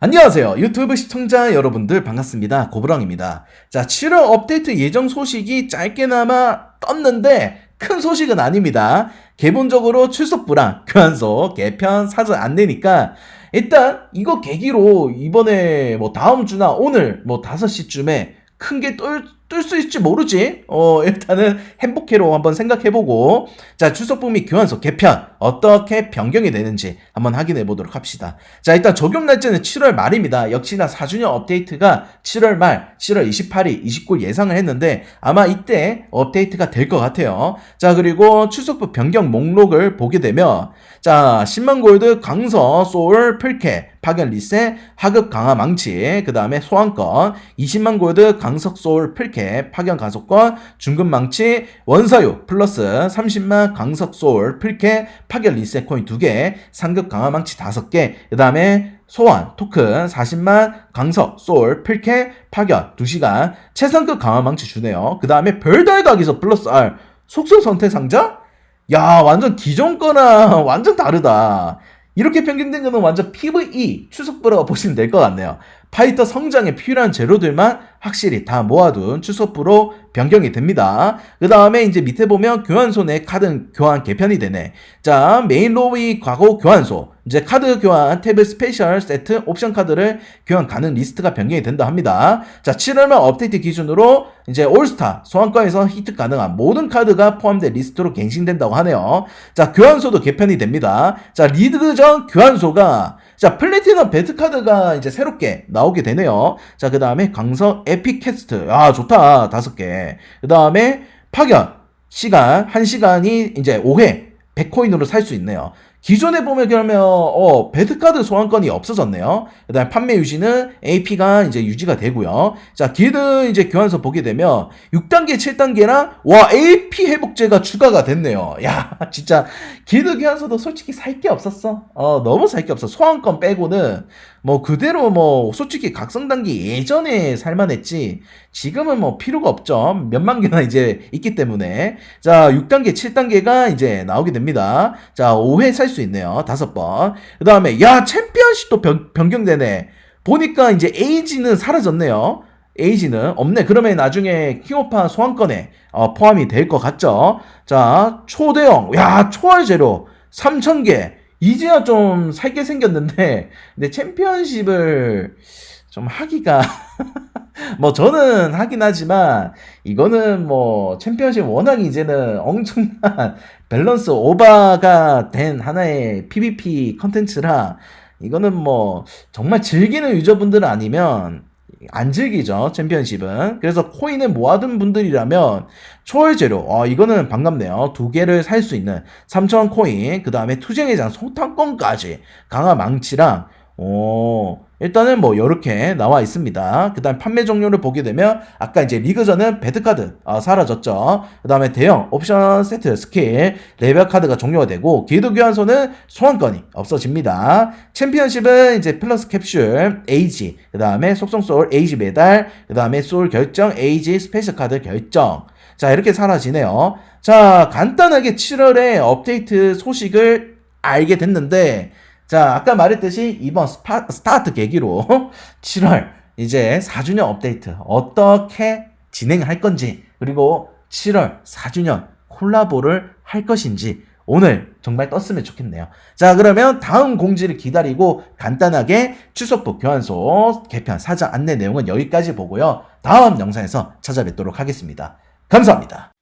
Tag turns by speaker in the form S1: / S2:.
S1: 안녕하세요. 유튜브 시청자 여러분들 반갑습니다. 고브랑입니다. 자, 7월 업데이트 예정 소식이 짧게나마 떴는데 큰 소식은 아닙니다. 기본적으로 출석부랑 교환소 개편 사전 안내니까 일단 이거 계기로 이번에 뭐 다음 주나 오늘 뭐 5시쯤에 큰 게 뜰 수 있을지 모르지. 어, 일단은 행복회로 한번 생각해보고, 자, 출석부 및 교환소 개편, 어떻게 변경이 되는지 한번 확인해 보도록 합시다. 자, 일단 적용 날짜는 7월 말입니다. 역시나 4주년 업데이트가 7월 말, 7월 28일, 29일 예상을 했는데, 아마 이때 업데이트가 될 것 같아요. 자, 그리고 출석부 변경 목록을 보게 되면, 자, 10만 골드 강서 소울 풀캐 파견 리셋 하급 강화 망치 그 다음에 소환권 20만 골드 강석 소울 풀캐 파견 가속권 중급 망치 원사유 플러스 30만 강석 소울 풀캐 파견 리셋 코인 2개 상급 강화 망치 5개 그 다음에 소환 토큰 40만 강석 소울 필캐 파견 2시간 최상급 강화 망치 주네요 그 다음에 별달 각에서 플러스 R 속성 선택 상자 야, 완전 기존 거랑 완전 다르다. 이렇게 변경된 거는 완전 PVE 추석부라고 보시면 될 것 같네요. 파이터 성장에 필요한 재료들만 확실히 다 모아둔 추석부로 변경이 됩니다. 그 다음에 이제 밑에 보면 교환소 내 카드 교환 개편이 되네. 자, 메인 로비 과거 교환소. 이제 카드 교환 탭의 스페셜 세트 옵션 카드를 교환 가능 리스트가 변경이 된다 합니다. 자, 7월말 업데이트 기준으로 이제 올스타 소환권에서 히트 가능한 모든 카드가 포함된 리스트로 갱신된다고 하네요. 자, 교환소도 개편이 됩니다. 자, 리드전 교환소가 자, 플래티넘 배트 카드가 이제 새롭게 나오게 되네요. 자, 그 다음에 강서 에픽 캐스트. 아, 좋다. 다섯 개. 그 다음에 파견. 시간. 한 시간이 이제 5회. 100코인으로 살 수 있네요. 기존에 보면 그러면 어 배드카드 소환권이 없어졌네요. 그다음 판매 유지는 AP가 이제 유지가 되고요. 자 길드 이제 교환서 보게 되면 6단계, 7단계랑 와 AP 회복제가 추가가 됐네요. 야 진짜 길드 교환서도 솔직히 살 게 없었어. 어 너무 살 게 없어. 소환권 빼고는 뭐 그대로 뭐 솔직히 각성 단계 예전에 살만했지 지금은 뭐 필요가 없죠. 몇만 개나 이제 있기 때문에 자 6단계, 7단계가 이제 나오게 됩니다. 자 5회 살수 있네요. 다섯 번. 그 다음에 야 챔피언십도 변, 변경되네. 보니까 이제 에이지는 사라졌네요. 에이지는 없네. 그러면 나중에 킹오파 소환권에 어, 포함이 될 것 같죠. 자 초대형 야 초월 재료 3,000개. 이제야 좀 살게 생겼는데, 근데 챔피언십을 좀 하기가, 뭐 저는 하긴 하지만, 이거는 뭐 챔피언십 워낙 이제는 엄청난 밸런스 오버가 된 하나의 PVP 컨텐츠라, 이거는 뭐 정말 즐기는 유저분들 아니면 안 즐기죠 챔피언십은. 그래서 코인을 모아둔 분들이라면 초월 재료 어 이거는 반갑네요. 두 개를 살 수 있는 3,000원 코인 그 다음에 투쟁회장 소탕권까지 강화 망치랑 오, 일단은 뭐 이렇게 나와 있습니다. 그 다음 판매 종료를 보게 되면 아까 이제 리그전은 배드카드 아, 사라졌죠. 그 다음에 대형 옵션 세트 스킬 레벨 카드가 종료가 되고 길드 교환소는 소환권이 없어집니다. 챔피언십은 이제 플러스 캡슐 에이지 그 다음에 속성 소울 에이지 메달 그 다음에 소울 결정 에이지 스페셜 카드 결정 자 이렇게 사라지네요. 자 간단하게 7월에 업데이트 소식을 알게 됐는데 자, 아까 말했듯이 이번 스파, 스타트 계기로 7월 이제 4주년 업데이트 어떻게 진행할 건지 그리고 7월 4주년 콜라보를 할 것인지 오늘 정말 떴으면 좋겠네요. 자, 그러면 다음 공지를 기다리고 간단하게 추석부 교환소 개편 사전 안내 내용은 여기까지 보고요. 다음 영상에서 찾아뵙도록 하겠습니다. 감사합니다.